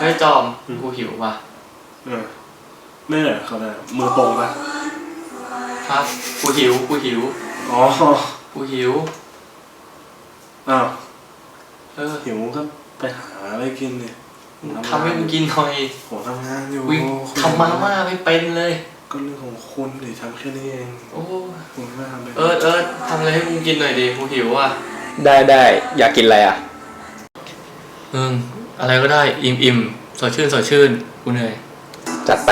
เฮ้ยจอมกูหิวว่ะเออไม่เหรอเขาเลยมือตรงปะครับกูหิวกูหิวอ๋อกูหิวอ้าวเออหิวก็ไปหาอะไรกินดิทำให้กูกินหน่อยผมทำงานอยู่กูทำมาม่าไม่เป็นเลย ก็เรื่องของคุณดิทำแค่นี้เองโอ้คุณไม่ทำเลยเอิร์ดเอิร์ดทำอะไรให้กูกินหน่อยดิกูหิวอะได้ได้อยากกินอะไรอะเออ อะไรก็ได้อิ่มอิ่มสดชื่นสดชื่นกูเหนื่อย จัดไป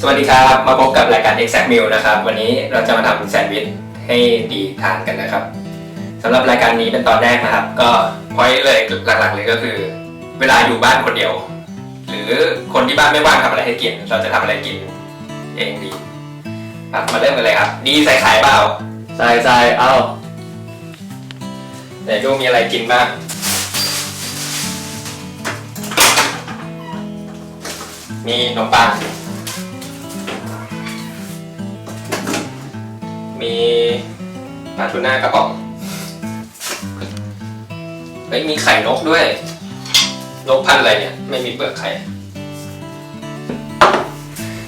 สวัสดีครับ มาพบกับรายการ Exact Meal นะครับ วันนี้เราจะมาทำแซนด์วิชให้ดีทานกันนะครับสำหรับรายการนี้เป็นตอนแรกนะครับ ก็พอยเลยหลักๆเลยก็คือ เวลาอยู่บ้านคนเดียว หรือคนที่บ้านไม่ว่างทำอะไรให้กิน เราจะทำอะไรกิน เองดี ครับมาเริ่มกันเลยครับ ดีใส่ไข่เปล่าใส่ใส่เอาไหนดูมีอะไรกินบ้างมีขนมปัง มีปลาทูน่ากระป๋อง เฮ้ยมีไข่นกด้วย นกพันธุ์อะไรเนี่ย ไม่มีเปลือกไข่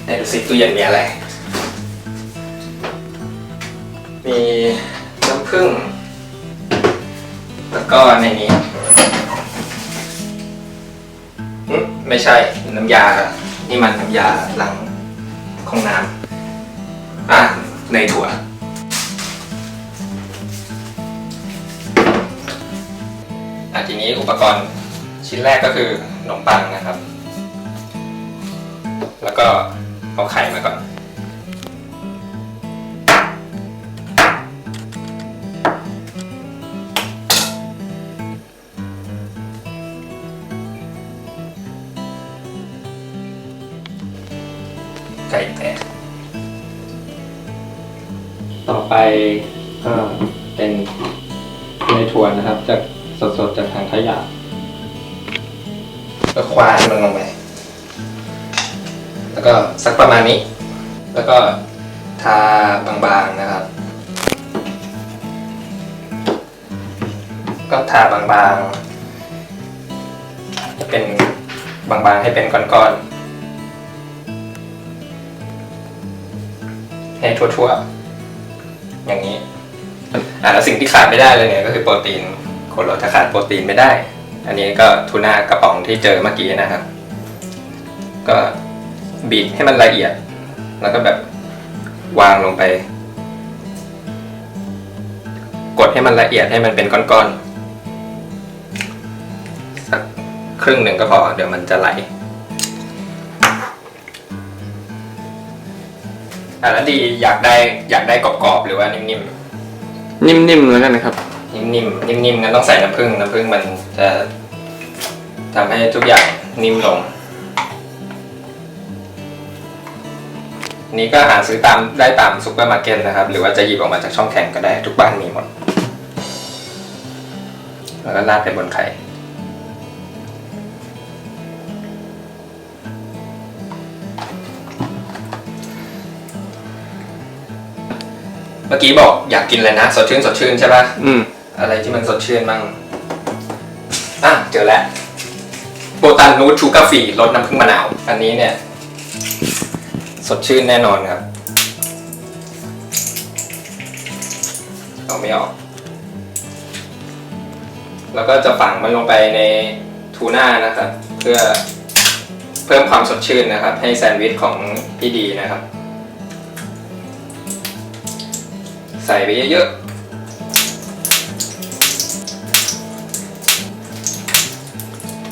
ไหนดูสิตู้เย็นมีอะไร มีน้ำผึ้งแล้วก็ในนี้ไม่ใช่น้ำยา นี่มันน้ำยาล้างของน้ำอะในถั่ว อะทีนี้อุปกรณ์ชิ้นแรกก็คือขนมปังนะครับ แล้วก็เอาไข่มาก่อน ไก่แตกต่อไปก็เป็นในทวนนะครับ จากสดๆจากทางขยะก็ควานมันลงไป แล้วก็สักประมาณนี้ แล้วก็ทาบางๆนะครับ ก็ทาบางๆให้เป็นบางๆให้เป็นก้อนๆ ให้ทั่วๆ อย่างนี้อ่าแล้วสิ่งที่ขาดไม่ได้เลยเนี่ยก็คือโปรตีนคนเราจะขาดโปรตีนไม่ได้ อันนี้ก็ทูน่ากระป๋องที่เจอเมื่อกี้นะครับ ก็บีบให้มันละเอียด แล้วก็แบบวางลงไป กดให้มันละเอียดให้มันเป็นก้อนๆ สักครึ่งหนึ่งก็พอเดี๋ยวมันจะไหล อะแล้วดีอยากได้อยากได้กรอบๆหรือว่านิ่มๆนิ่มๆแล้วกันนะครับนิ่มๆนิ่มๆงั้นต้องใส่น้ำผึ้งน้ำผึ้งมันจะทำให้ทุกอย่างนิ่มลง นี่ก็หาซื้อตามได้ตามซุปเปอร์มาร์เก็ตนะครับ หรือว่าจะหยิบออกมาจากช่องแข็งก็ได้ทุกบ้านมีหมด แล้วก็ราดไปบนไข่ เมื่อกี้บอกอยากกินอะไรนะ สดชื่นสดชื่นใช่ปะอืม อะไรที่มันสดชื่นบ้างอะเจอแล้วโบตันนูตชูการ์ฟรีรสน้ำผึ้งมะนาว อันนี้เนี่ย สดชื่นแน่นอนครับเอาไม่ออก แล้วก็จะฝังมันลงไปในทูน่านะครับ เพื่อเพิ่มความสดชื่นนะครับ ให้แซนด์วิชของพี่ดีนะครับ ใส่ไปเยอะๆ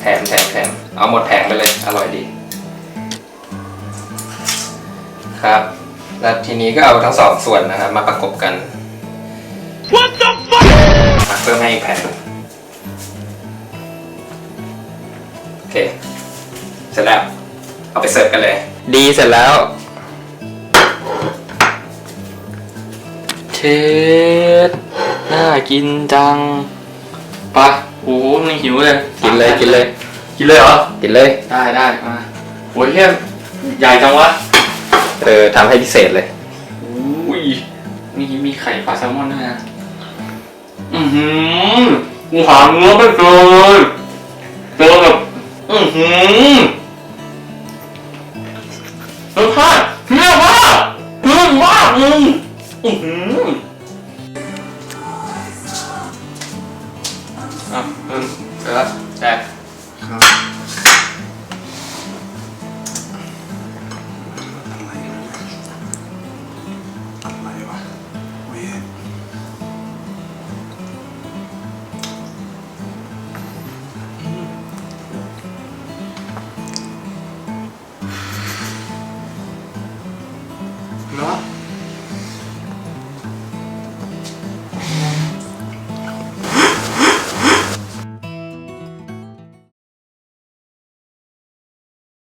แถมแถมแถมเอาหมดแผงไปเลย อร่อยดี ครับ แล้วทีนี้ก็เอาทั้งสองส่วนนะครับ มาประกบกัน What the fuck มาเพิ่มให้อีกแผ่นโอเค เสร็จแล้ว เอาไปเสิร์ฟกันเลย ดีเสร็จแล้ว เชดน่ากินจังปะโอ้โหมันหิวเลยกินเลยกินเลย กินเลยเหรอ กินเลย ได้ได้มาโอ้ยเฮียใหญ่จังวะเออทำให้พิเศษเลยอุ้ยมีมีไข่ปลาแซลมอนด้วยนะออือหือกูหาเนื้อไม่เจอเลยเจอแบบอือหือรสชาติ อืมออะอืมเสร็จแล้วแจกครับ